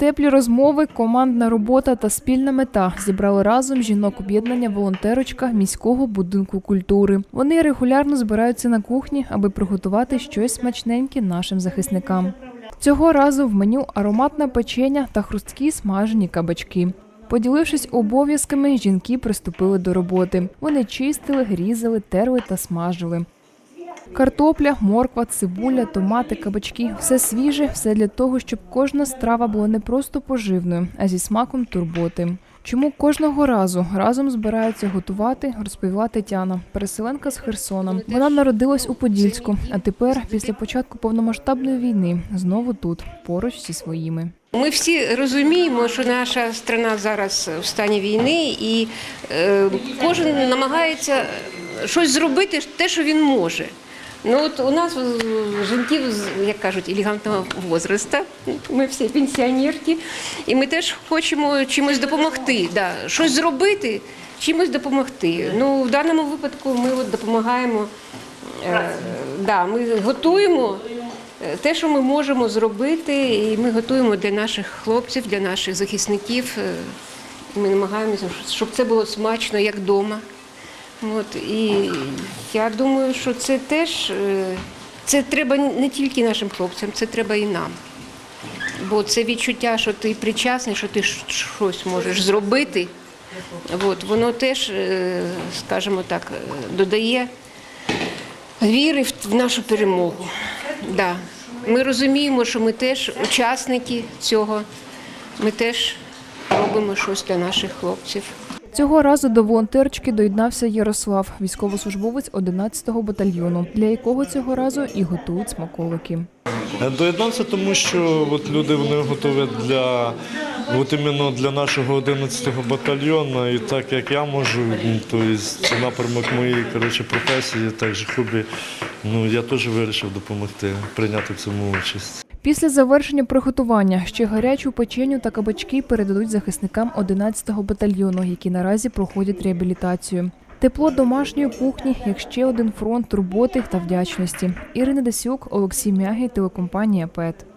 Теплі розмови, командна робота та спільна мета зібрали разом жінок об'єднання волонтерочка міського будинку культури. Вони регулярно збираються на кухні, аби приготувати щось смачненьке нашим захисникам. Цього разу в меню ароматне печення та хрусткі смажені кабачки. Поділившись обов'язками, жінки приступили до роботи. Вони чистили, різали, терли та смажили. Картопля, морква, цибуля, томати, кабачки все свіже, все для того, щоб кожна страва була не просто поживною, а зі смаком турботи. Чому кожного разу разом збираються готувати, розповіла Тетяна, переселенка з Херсона. Вона народилась у Подільську, а тепер, після початку повномасштабної війни, знову тут, поруч зі своїми. Ми всі розуміємо, що наша страна зараз в стані війни, і е, кожен намагається щось зробити, те, що він може. Ну от у нас е, жінків, як кажуть, елегантного возрасту, ми всі пенсіонерки, і ми теж хочемо чимось допомогти, да, щось зробити, чимось допомогти. Ну, в даному випадку ми от допомагаємо, е, да, ми готуємо е, те, що ми можемо зробити, і ми готуємо для наших хлопців, для наших захисників. е, Ми намагаємося, щоб це було смачно, як вдома. От, і я думаю, що це теж е, це треба не тільки нашим хлопцям, це треба і нам. Бо це відчуття, що ти причасний, що ти щось можеш зробити, от, воно теж, е, скажімо так, е, додає віри в- нашу перемогу. Да. Ми розуміємо, що ми теж учасники цього, ми теж робимо щось для наших хлопців. Цього разу до волонтерочки доєднався Ярослав, військовослужбовець 11-го батальйону, для якого цього разу і готують смаколики. Е, Доєднався, тому що от люди вони готові для от іменно для нашого 11-го батальйону. І так як я можу, ну, то це напрямок моєї коротше, професії, також хобі. Ну я теж вирішив допомогти прийняти в цьому участь. Після завершення приготування ще гарячу печеню та кабачки передадуть захисникам 11-го батальйону, які наразі проходять реабілітацію. Тепло домашньої кухні як ще один фронт турботи та вдячності. Ірина Десюк, Олексій Мягі, телекомпанія ПЕТ.